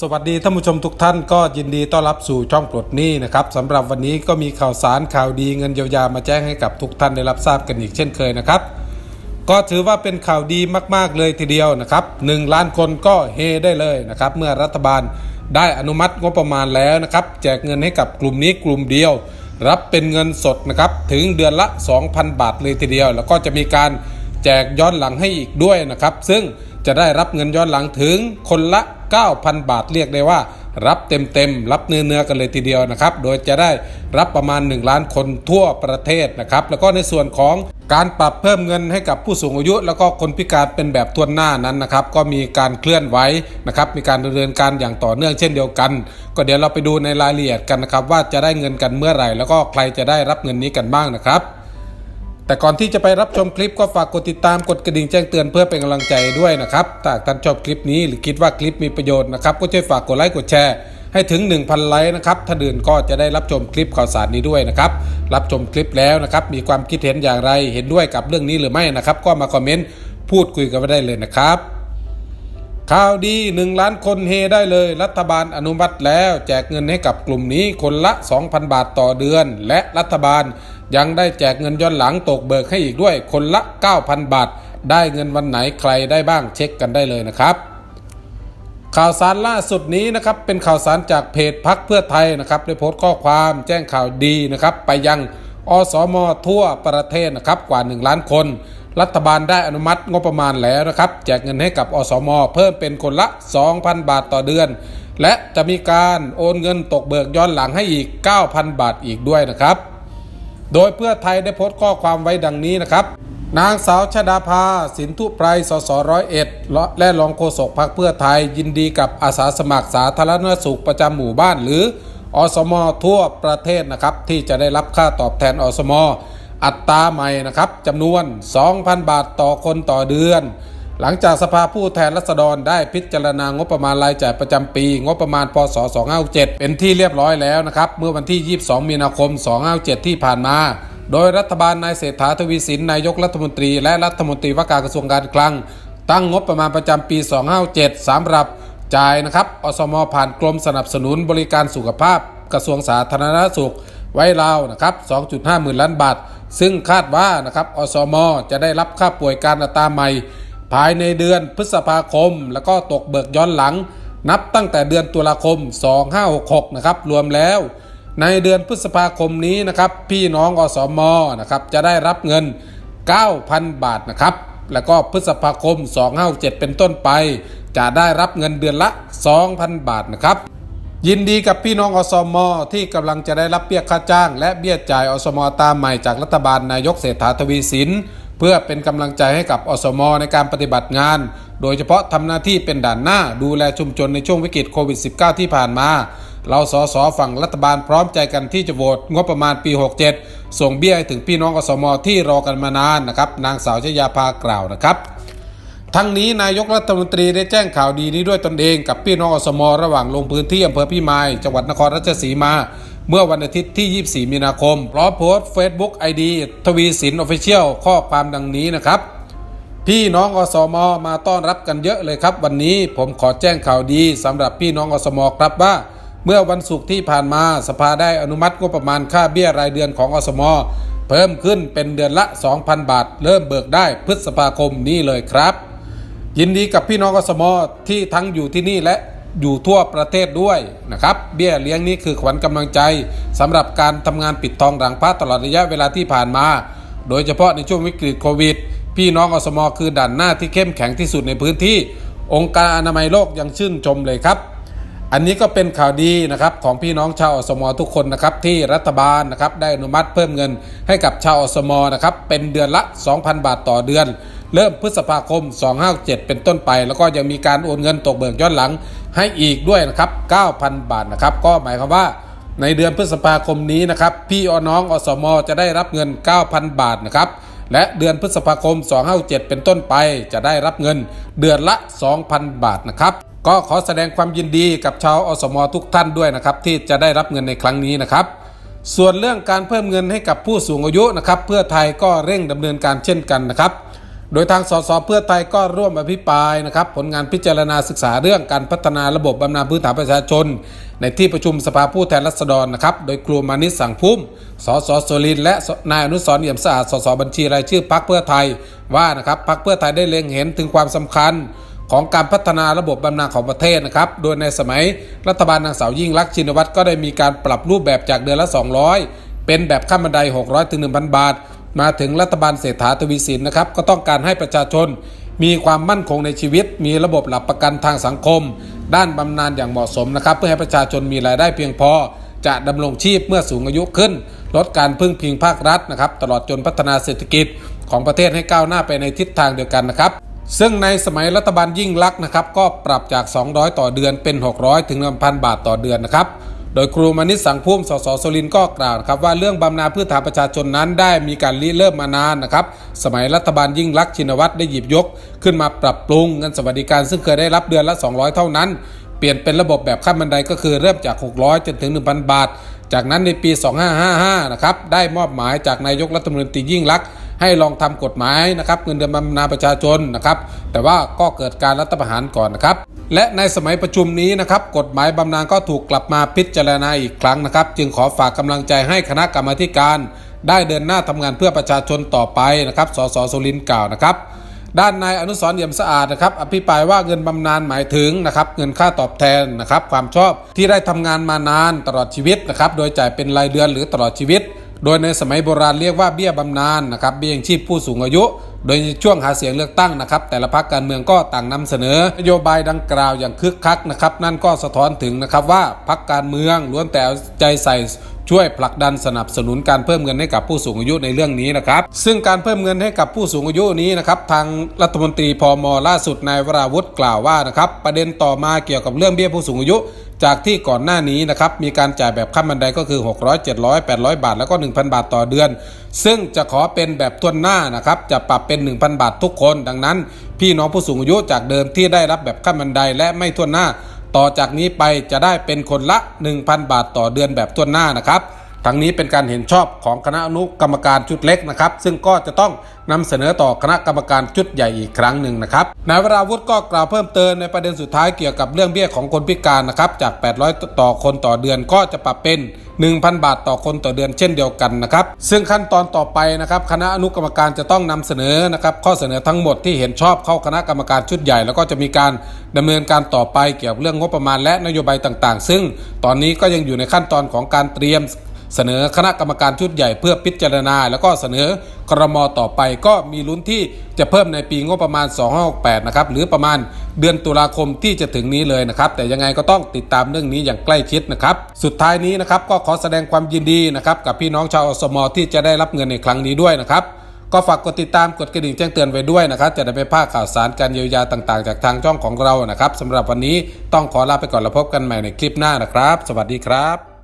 สวัสดีท่านผู้ชมทุกท่านก็ยินดีต้อนรับสู่ช่องปลดหนี้นะครับสำหรับวันนี้ก็มีข่าวสารข่าวดีเงินเยียวยามาแจ้งให้กับทุกท่านได้รับทราบกันอีกเช่นเคยนะครับ ก็ถือว่าเป็นข่าวดีมากๆเลยทีเดียวนะครับ1ล้านคนก็เฮได้เลยนะครับ เมื่อรัฐบาลได้อนุมัติงบประมาณแล้วนะครับ แจกเงินให้กับกลุ่มนี้กลุ่มเดียว รับเป็นเงินสดนะครับถึงเดือนละ 2,000 บาทเลยทีเดียว แล้วก็จะมีการแจกย้อนหลังให้อีกด้วยนะครับ ซึ่ง จะได้รับเงินย้อนหลังถึงคนละ 9,000 บาทเรียกได้ว่า รับเต็มๆรับเนื้อเนื้อๆกันเลยทีเดียวนะครับ โดยจะได้รับประมาณ 1 ล้านคนทั่วประเทศนะครับ แล้วก็ในส่วนของการปรับเพิ่มเงินให้กับผู้สูงอายุ แล้วก็คนพิการเป็นแบบทวนหน้านั้นนะครับ ก็มีการเคลื่อนไหวนะครับมีการดำเนินการอย่างต่อเนื่องเช่นเดียวกัน ก็เดี๋ยวเราไปดูในรายละเอียดกันนะครับว่าจะได้เงินกันเมื่อไหร่ แล้วก็ใครจะได้รับเงินนี้กันบ้างนะครับ แต่ก่อนที่จะไปรับชมคลิปก็ฝากกดติดตามกดกระดิ่งแจ้งเตือนเพื่อเป็นกำลังใจด้วยนะครับถ้าท่านชอบคลิปนี้หรือคิดว่าคลิปมีประโยชน์นะครับก็ช่วยฝากกดไลค์กดแชร์ให้ถึง 1,000 ไลค์นะครับถ้าดื่นก็จะได้รับชมคลิปข่าวสารนี้ด้วยนะครับรับชมคลิปแล้วนะครับมีความคิดเห็นอย่างไรเห็นด้วยกับเรื่องนี้หรือไม่นะครับก็มาคอมเมนต์พูดคุยกันได้เลยนะครับข่าวดี 1 ล้านคนเฮได้เลย รัฐบาลอนุมัติแล้ว แจกเงินให้กับกลุ่มนี้คนละ 2,000 บาทต่อเดือน และรัฐบาล ยังได้แจกเงินย้อนหลังตกเบิกให้อีกด้วยคนละ 9,000 บาท ได้เงินวันไหนใครได้บ้างเช็คกันได้เลยนะครับข่าวสารล่าสุดนี้นะครับเป็นข่าวสารจากเพจพักเพื่อไทยนะครับได้โพสต์ข้อความแจ้งข่าวดีนะครับไปยังอสมทั่วประเทศนะครับกว่า 1 ล้านคน รัฐบาลได้อนุมัติงบประมาณแล้วนะครับแจกเงินให้กับอสมเพิ่มเป็นคนละ 2,000 บาทต่อเดือน และจะมีการโอนเงินตกเบิกย้อนหลังให้อีก 9,000 บาทอีกด้วยนะครับ โดยเพื่อไทยได้โพสต์ข้อความไว้ดังนี้นะครับ นางสาวชดาภา สินทุไพรสสร้อยเอ็ดและรองโฆษกพรรคเพื่อไทยยินดีกับอาสาสมัครสาธารณสุขประจำหมู่บ้านหรืออสมทั่วประเทศนะครับ ที่จะได้รับค่าตอบแทนอสม อัตราใหม่นะครับจำนวน 2,000 บาทต่อคนต่อเดือน หลังจากสภาผู้แทนราษฎรได้พิจารณางบประมาณรายจ่ายประจำปี งบประมาณพศ 257เป็นที่เรียบร้อยแล้วนะครับ เมื่อวันที่ 22 มีนาคม 257ที่ผ่านมา โดยรัฐบาลนายเศรษฐาทวีสินนายกรัฐมนตรีและรัฐมนตรีว่าการกระทรวงการคลัง ตั้งงบประมาณประจำปี 257สำหรับจ่ายนะครับอสมผ่านกรมสนับสนุนบริการสุขภาพ กระทรวงสาธารณสุข ไว้ราวนะครับ 2.5 หมื่นล้านบาท ซึ่งคาดว่านะครับอสมจะได้รับค่าป่วยการอัตราใหม่ ภายในเดือนพฤษภาคม แล้วก็ตกเบิกย้อนหลัง นับตั้งแต่เดือนตุลาคม 2566 นะครับ รวมแล้ว ในเดือนพฤษภาคมนี้นะครับ พี่น้องอสมนะครับจะได้รับเงิน 9,000 บาทนะครับ แล้วก็พฤษภาคม 257 เป็นต้นไป จะได้รับเงินเดือนละ 2,000 บาทนะครับยินดีกับพี่น้องอสมอที่กำลังจะได้รับเบี้ยค่าจ้าง และเบี้ยจ่ายอสมอตามใหม่จากรัฐบาลนายกเศรษฐาทวีสิน เพื่อเป็นกำลังใจให้กับอสมในการปฏิบัติงาน โดยเฉพาะทำหน้าที่เป็นด่านหน้าดูแลชุมชนในช่วงวิกฤตโควิด -19 ที่ผ่านมา เราสสฝั่งรัฐบาลพร้อมใจกันที่จะโหวตงบประมาณปี 67 ส่งเบี้ยให้ถึงพี่น้องอสมที่รอกันมานานนะครับ นางสาวชยาภากล่าวนะครับทั้งนี้นายกรัฐมนตรีได้แจ้งข่าวดีนี้ด้วยตนเองกับพี่น้องอสม ระหว่างลงพื้นที่อำเภอพิมายจังหวัดนครราชสีมา เมื่อวันอาทิตย์ที่ 24 มีนาคมพร้อมโพสต์ Facebook ID ทวีสินออฟฟิเชียลข้อความดังนี้นะครับ พี่น้องอสมมาต้อนรับกันเยอะเลยครับ วันนี้ผมขอแจ้งข่าวดีสำหรับพี่น้องอสมครับว่า เมื่อวันศุกร์ที่ผ่านมาสภาได้อนุมัติงบประมาณค่าเบี้ยรายเดือนของอสมเพิ่มขึ้นเป็นเดือนละ 2,000 บาท เริ่มเบิกได้พฤษภาคมนี้เลยครับ ยินดีกับพี่น้องอสมที่ทั้งอยู่ที่นี่และ อยู่ทั่วประเทศด้วยนะครับ เบี้ยเลี้ยงนี้คือขวัญกำลังใจสำหรับการทำงานปิดทองหลังพระตลอดระยะเวลาที่ผ่านมา โดยเฉพาะในช่วงวิกฤตโควิด พี่น้องอสมอคือด่านหน้าที่เข้มแข็งที่สุดในพื้นที่ องค์การอนามัยโลกยังชื่นชมเลยครับ อันนี้ก็เป็นข่าวดีนะครับของพี่น้องชาวอสมอทุกคนนะครับที่รัฐบาลนะครับได้อนุมัติเพิ่มเงินให้กับชาวอสมอนะครับเป็นเดือนละ 2,000 บาทต่อเดือน เริ่มพฤษภาคม 257 เป็นต้นไป แล้วก็ยังมีการโอนเงินตกเบิกย้อนหลังให้อีกด้วยนะครับ 9,000 บาทนะครับ ก็หมายความว่าในเดือนพฤษภาคมนี้นะครับ พี่อน้องอสมจะได้รับเงิน 9,000 บาทนะครับ และเดือนพฤษภาคม 257 เป็นต้นไป จะได้รับเงินเดือนละ 2,000 บาทนะครับ ก็ขอแสดงความยินดีกับชาวอสมทุกท่านด้วยนะครับ ที่จะได้รับเงินในครั้งนี้นะครับส่วนเรื่องการเพิ่มเงินให้กับผู้สูงอายุนะครับ เพื่อไทยก็เร่งดำเนินการเช่นกันนะครับ โดยทางสสเพื่อไทยก็ร่วมอภิปรายนะครับผลงานพิจารณาศึกษาเรื่องการพัฒนาระบบบำนาญพื้นฐานประชาชน ในที่ประชุมสภาผู้แทนราษฎรนะครับโดยครูมานิสสังพุ่มสสโซลิน และนายอนุสรเอี่ยมสะอาดสสบัญชีรายชื่อพรรคเพื่อไทยว่านะครับพรรคเพื่อไทยได้เล็งเห็นถึงความสำคัญของการพัฒนาระบบบำนาญของประเทศนะครับ โดยในสมัยรัฐบาลนางสาวยิ่งลักชินวัตรก็ได้มีการปรับรูปแบบจากเดือนละ 200 เป็นแบบขั้นบันได 600ถึง1,000 บาท มาถึงรัฐบาลเศรษฐาทวีสินนะครับ ก็ต้องการให้ประชาชน มีความมั่นคงในชีวิต มีระบบหลักประกันทางสังคม ด้านบำนาญอย่างเหมาะสมนะครับ เพื่อให้ประชาชนมีรายได้เพียงพอ จะดำรงชีพเมื่อสูงอายุขึ้น ลดการพึ่งพิงภาครัฐนะครับ ตลอดจนพัฒนาเศรษฐกิจของประเทศให้ก้าวหน้าไปในทิศทางเดียวกันนะครับซึ่งในสมัยรัฐบาลยิ่งลักษณ์นะครับ ก็ปรับจาก 200 ต่อเดือนเป็น 600 ถึง 1,000 บาทต่อเดือนนะครับ ดยครูมานิสสังพุ่มสสสุรินก็กล่าวครับว่าเรื่องบำนาญพืชฐานประชาชนนั้นได้มีการริเริ่มมานานนะครับ สมัยรัฐบาลยิ่งลักชินวัตรได้หยิบยก ขึ้นมาปรับปรุงเงินสวัสดิการซึ่งเคยได้รับเดือนละ 200 เท่านั้น เปลี่ยนเป็นระบบแบบขั้นบันไดก็คือเริ่มจาก 600 จนถึง 1,000 บาท จากนั้นในปี 2555 นะครับได้มอบหมายจากนายกรัฐมนตรียิ่งลักให้ลองทำกฎหมายนะครับเงินเดือนบำนาประชาชนนะครับแต่ว่าก็เกิดการรัฐประหารก่อนนะครับ และในสมัยประชุมนี้นะครับกฎหมายบำนาญก็ถูกกลับมาพิจารณาอีกครั้งนะครับ จึงขอฝากกำลังใจให้คณะกรรมาการ ได้เดินหน้าทำงานเพื่อประชาชนต่อไปนะครับสสสุรินทร์กล่าวนะครับด้านนายอนุสรเอี่ยมสะอาดนะครับอภิปรายว่าเงินบำนาญหมายถึงนะครับเงินค่าตอบแทนนะครับความชอบที่ได้ทำงานมานานตลอดชีวิตนะครับโดยจ่ายเป็นรายเดือนหรือตลอดชีวิต โดยในสมัยโบราณเรียกว่าเบี้ยบำนาญนะครับเบี้ยยังชีพผู้สูงอายุ โดยในช่วงหาเสียงเลือกตั้งนะครับ แต่ละพรรคการเมืองก็ต่างนำเสนอนโยบายดังกล่าวอย่างคึกคักนะครับ นั่นก็สะท้อนถึงนะครับว่าพรรคการเมืองล้วนแต่ใจใส่ ช่วยผลักดันสนับสนุนการเพิ่มเงินให้กับผู้สูงอายุในเรื่องนี้นะครับ ซึ่งการเพิ่มเงินให้กับผู้สูงอายุนี้นะครับทางรัฐมนตรีพอมล่าสุดนายวราวุฒิกล่าวว่านะครับประเด็นต่อมาเกี่ยวกับเรื่องเบี้ยผู้สูงอายุ จากที่ก่อนหน้านี้นะครับมีการจ่ายแบบขั้นบันไดก็คือ 600 700 800 บาท แล้วก็ 1,000 บาทต่อเดือน ซึ่งจะขอเป็นแบบทวนหน้านะครับจะปรับเป็น 1,000 บาททุกคน ดังนั้น พี่น้องผู้สูงอายุจากเดิมที่ได้รับแบบขั้นบันไดและไม่ทวนหน้า ต่อจากนี้ไปจะได้เป็นคนละ 1,000 บาทต่อเดือนแบบทวนหน้านะครับ ทั้งนี้เป็นการเห็นชอบของคณะอนุกรรมการชุดเล็กนะครับ ซึ่งก็จะต้องนำเสนอต่อคณะกรรมการชุดใหญ่อีกครั้งหนึ่งนะครับนายวราวุฒิก็กล่าวเพิ่มเติมในประเด็นสุดท้ายเกี่ยวกับเรื่องเบี้ยของคนพิการนะครับจาก 800 ต่อคนต่อเดือนก็จะปรับเป็น 1,000 บาทต่อคนต่อเดือนเช่นเดียวกันนะครับ ซึ่งขั้นตอนต่อไปนะครับคณะอนุกรรมการจะต้องนำเสนอนะครับข้อเสนอทั้งหมดที่เห็นชอบเข้าคณะกรรมการชุดใหญ่ แล้วก็จะมีการดำเนินการต่อไปเกี่ยวกับเรื่องงบประมาณและนโยบายต่าง ๆ ซึ่งตอนนี้ก็ยังอยู่ในขั้นตอนของการเตรียม เสนอคณะกรรมการชุดใหญ่เพื่อพิจารณา แล้วก็เสนอครมต่อไปก็มีลุ้นที่จะเพิ่มในปีงบประมาณ 2568 นะครับ หรือประมาณเดือนตุลาคมที่จะถึงนี้เลยนะครับ แต่ยังไงก็ต้องติดตามเรื่องนี้อย่างใกล้ชิดนะครับ สุดท้ายนี้นะครับก็ขอแสดงความยินดีนะครับกับพี่น้องชาวอสมอที่จะได้รับเงินในครั้งนี้ด้วยนะครับก็ฝากกดติดตามกดกระดิ่งแจ้งเตือนไว้ด้วยนะครับ จะได้ไม่พลาดข่าวสารการเยียวยาต่างๆ จากทางช่องของเรานะครับสำหรับวันนี้ต้องขอลาไปก่อนแล้วพบกันใหม่ในคลิปหน้านะครับ สวัสดีครับ